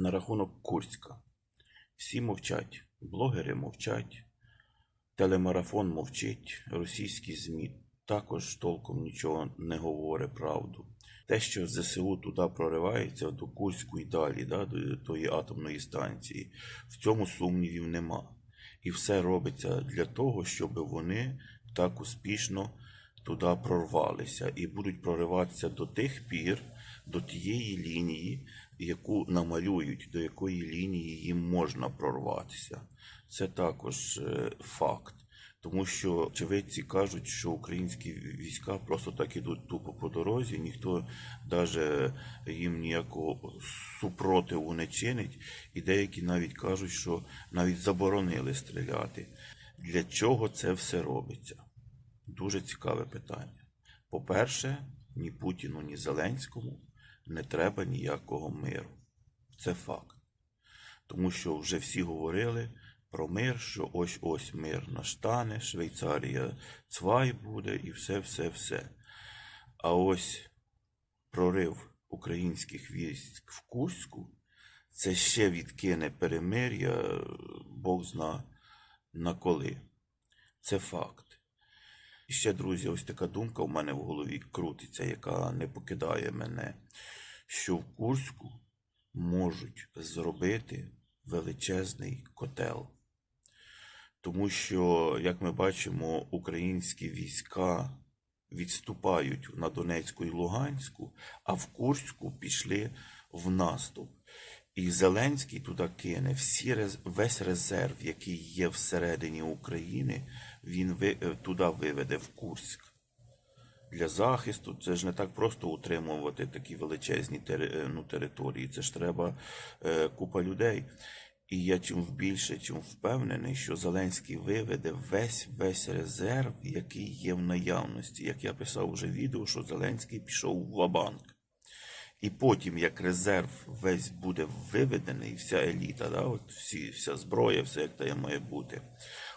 на рахунок Курська. Всі мовчать, блогери мовчать, телемарафон мовчить, російські ЗМІ також толком нічого не говорить правду. Те, що ЗСУ туди проривається, до Курську і далі, да, до тої атомної станції, в цьому сумнівів нема. І все робиться для того, щоб вони так успішно туди прорвалися і будуть прориватися до тих пір, до тієї лінії, яку намалюють, до якої лінії їм можна прорватися. Це також е, факт. Тому що очевидці кажуть, що українські війська просто так ідуть тупо по дорозі, ніхто навіть їм ніякого супротиву не чинить, і деякі навіть кажуть, що навіть заборонили стріляти. Для чого це все робиться? Дуже цікаве питання. По-перше, ні Путіну, ні Зеленському не треба ніякого миру. Це факт. Тому що вже всі говорили про мир, що ось ось мир настане, Швейцарія цвай буде і все, все, все. А ось прорив українських військ в Курську це ще відкине перемир'я, Бог зна на коли. Це факт. І ще, друзі, ось така думка в мене в голові крутиться, яка не покидає мене, що в Курську можуть зробити величезний котел. Тому що, як ми бачимо, українські війська відступають на Донецьку і Луганську, а в Курську пішли в наступ. І Зеленський туди кине всі весь резерв, який є всередині України, він ви- е, туди виведе в Курськ. Для захисту це ж не так просто утримувати такі величезні тери- е, ну, території. Це ж треба е, купа людей. І я чим більше, чим впевнений, що Зеленський виведе весь весь резерв, який є в наявності. Як я писав вже відео, що Зеленський пішов в Вабанк. І потім, як резерв весь буде виведений, вся еліта, да, от всі, вся зброя, все як та має бути,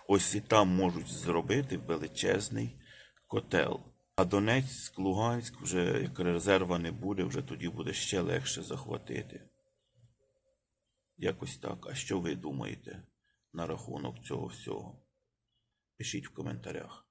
ось і там можуть зробити величезний котел. А Донецьк, Луганськ вже як резерва не буде, вже тоді буде ще легше захватити. Якось так. А що ви думаєте на рахунок цього всього? Пишіть в коментарях.